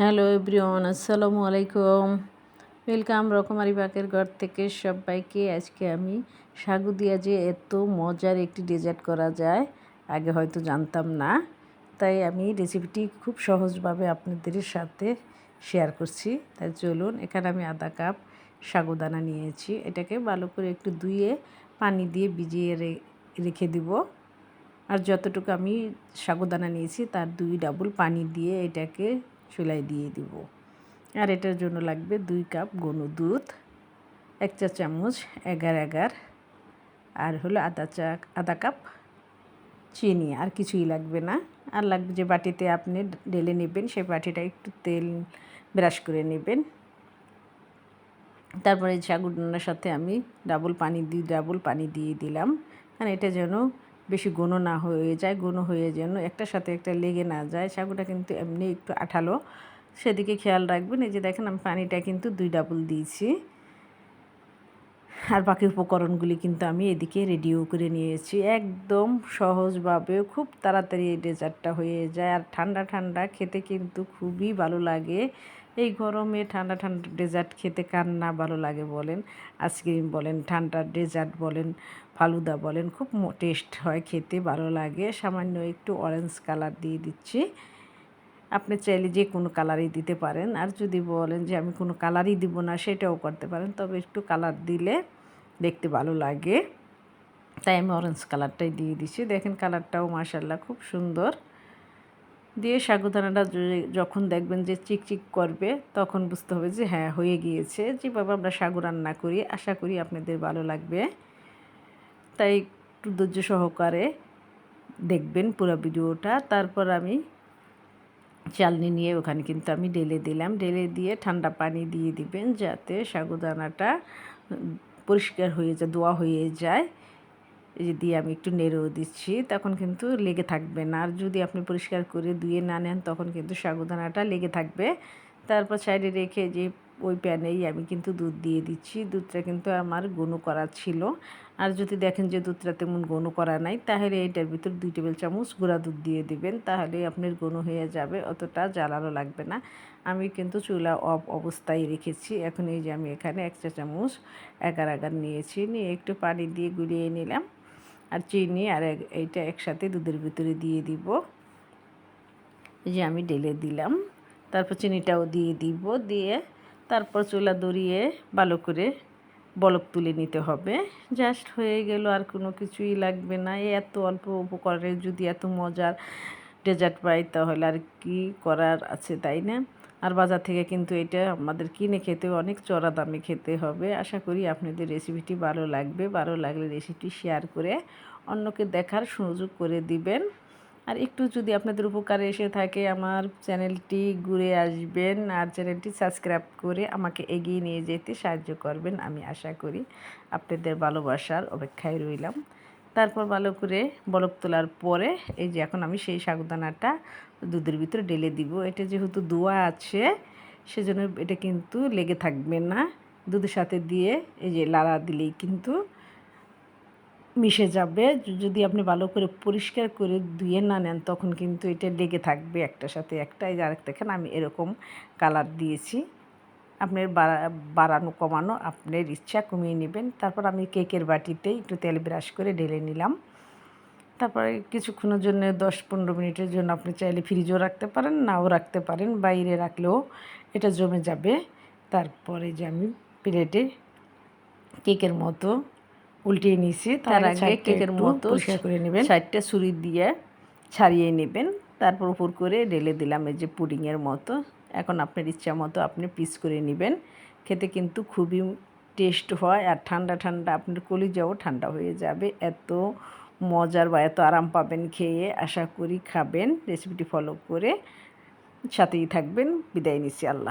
Hello everyone, আসসালামু আলাইকুম। Welcome রকমারি বাকের ঘর থেকে সবাইকে। আজকে আমি সাগু দিয়া যে এত মজার একটি ডেজার্ট করা যায়, আগে হয়তো জানতাম না। তাই আমি রেসিপিটি খুব সহজভাবে আপনাদের সাথে শেয়ার করছি। তাই চলুন, এখানে আমি আধা কাপ সাগুদানা নিয়েছি। এটাকে ভালো করে একটু ধুয়ে পানি দিয়ে ভিজিয়ে রেখে দিব। আর যতটুকু আমি সাগুদানা নিয়েছি, তার দুই ডাবল পানি দিয়ে এটাকে চুলায় দিয়ে দিব। আর এটার জন্য লাগবে দুই কাপ গনু দুধ এক চা চামচ এগার এগার, আর হলো আধা চা আধা কাপ চিনি, আর কিছুই লাগবে না। আর লাগবে যে বাটিতে আপনি ঢেলে নেবেন সেই বাটিটা একটু তেল ব্রাশ করে নেবেন। তারপরে সাগুদানার সাথে আমি ডাবল পানি, দিই ডাবল পানি দিয়ে দিলাম। কারণ এটা যেন বেশি গুণ না হয়ে যায় গুণ হয়ে যেন একটার সাথে একটা লেগে না যায়। সাগুটা কিন্তু এমনি একটু আঠালো। সেদিকে খেয়াল রাখবেন, এই যে দেখেন আমি পানিটা কিন্তু দুই ডাবল দিয়েছি। আর বাকি উপকরণগুলি কিন্তু আমি এদিকে রেডিও করে নিয়েছি। একদম সহজভাবে খুব তাড়াতাড়ি এই ডেজার্টটা হয়ে যায়। আর ঠান্ডা ঠান্ডা খেতে কিন্তু খুবই ভালো লাগে। এই গরমে ঠান্ডা ঠান্ডা ডেজার্ট খেতে কার না ভালো লাগে বলেন? আইসক্রিম বলেন, ঠান্ডা ডেজার্ট বলেন ফালুদা বলেন, খুব টেস্ট হয় খেতে, ভালো লাগে। সামান্য একটু অরেঞ্জ কালার দিয়ে দিচ্ছি। আপনি চাইলে যে কোনো কালারই দিতে পারেন। আর যদি বলেন যে আমি কোনো কালারই দিব না, সেটাও করতে পারেন। তবে একটু কালার দিলে দেখতে ভালো লাগে। তাই আমি অরেঞ্জ কালারটাই দিয়ে দিচ্ছি। দেখেন কালারটাও মাসাল্লাহ খুব সুন্দর। দিয়ে সাগুদানাটা যখন দেখবেন যে চিকচিক করবে, তখন বুঝতে হবে যে হ্যাঁ হয়ে গিয়েছে। যেভাবে আমরা সাগু রান্না করি, আশা করি আপনাদের ভালো লাগবে। তাই একটু ধৈর্য সহকারে দেখবেন পুরো ভিডিওটা। তারপর আমি চালনি নিয়ে ওখানে কিন্তু আমি ঢেলে দিলাম। ঢেলে দিয়ে ঠান্ডা পানি দিয়ে দিবেন যাতে সাগুদানাটা পরিষ্কার হয়ে যায় দোয়া হয়ে যায়। এই দিয়ে আমি একটু নেড়েও দিচ্ছি, তখন কিন্তু লেগে থাকবে না। আর যদি আপনি পরিষ্কার করে ধুয়ে না নেন, তখন কিন্তু সাগুদানাটা লেগে থাকবে। তারপর সাইডে রেখে যে ওই প্যানেই আমি কিন্তু দুধ দিয়ে দিচ্ছি। দুধটা কিন্তু আমার গুঁড়ো করা ছিল। আর যদি দেখেন যে দুধটা তেমন গনু করা নাই, তাহলে এইটার ভিতর দুই টেবিল চামচ গুঁড়া দুধ দিয়ে দিবেন। তাহলে আপনার গনু হয়ে যাবে, অতটা জ্বালানো লাগবে না। আমি কিন্তু চুলা অফ অবস্থায় রেখেছি। এখন এই যে আমি এখানে এক চা চামচ এগার এগার নিয়েছি। নিয়ে একটু পানি দিয়ে গুলিয়ে নিলাম। আর চিনি আর এইটা একসাথে দুধের ভিতরে দিয়ে দিব। যে আমি ঢেলে দিলাম। তারপর চিনিটাও দিয়ে দিব। দিয়ে তারপর চুলা দড়িয়ে ভালো করে বলক তুলে নিতে হবে। জাস্ট হয়ে গেল, আর কোনো কিছুই লাগবে না। এত অল্প উপকরণে যদি এত মজার ডেজার্ট পাই, তাহলে আর কি করার আছে, তাই না? আর বাজার থেকে কিন্তু এটা আমাদের কিনে খেতে অনেক চড়া দামে খেতে হবে। আশা করি আপনাদের রেসিপিটি ভালো লাগবে। ভালো লাগলে রেসিপিটি শেয়ার করে অন্যকে দেখার সুযোগ করে দিবেন। আর একটু যদি আপনাদের উপকারে এসে থাকে, আমার চ্যানেলটি ঘুরে আসবেন আর চ্যানেলটি সাবস্ক্রাইব করে আমাকে এগিয়ে নিয়ে যেতে সাহায্য করবেন, আমি আশা করি আপনাদের ভালোবাসার অপেক্ষায় রইলাম। তারপর ভালো করে বলক তোলার পরে, এই যে এখন আমি সেই সাগুদানাটা দুধের ভিতরে ঢেলে দিব। এটা যেহেতু দোয়া আছে, সেজন্য এটা কিন্তু লেগে থাকবে না। দুধের সাথে দিয়ে এই যে লাড়া দিলেই কিন্তু মিশে যাবে। যদি আপনি ভালো করে পরিষ্কার করে ধুয়ে না নেন, তখন কিন্তু এটা লেগে থাকবে একটার সাথে একটাই। আরেক দেখেন আমি এরকম কালার দিয়েছি। আপনার বাড়ানো, কমানো আপনার ইচ্ছা, কমিয়ে নেবেন। তারপর আমি কেকের বাটিতে একটু তেল ব্রাশ করে ঢেলে নিলাম। তারপরে কিছুক্ষণের জন্য দশ পনেরো মিনিটের জন্য আপনি চাইলে ফ্রিজও রাখতে পারেন, নাও রাখতে পারেন। বাইরে রাখলেও এটা জমে যাবে। তারপরে যে আমি প্লেটে কেকের মতো উল্টিয়ে নিয়েছি তার আগে কেকের মতো করে নেবেন। সাইডটা ছুরি দিয়ে ছাড়িয়ে নেবেন তারপর উপর করে ঢেলে দিলাম এই যে পুডিংয়ের মতো। এখন আপনার ইচ্ছা মতো আপনি পিস করে নেবেন। খেতে কিন্তু খুবই টেস্ট হয় আর ঠান্ডা ঠান্ডা আপনার কলিজাও ঠান্ডা হয়ে যাবে। এত মজার বা এত আরাম পাবেন খেয়ে আশা করি খাবেন। রেসিপিটি ফলো করে সাথেই থাকবেন। বিদায় নিচ্ছি আল্লাহ।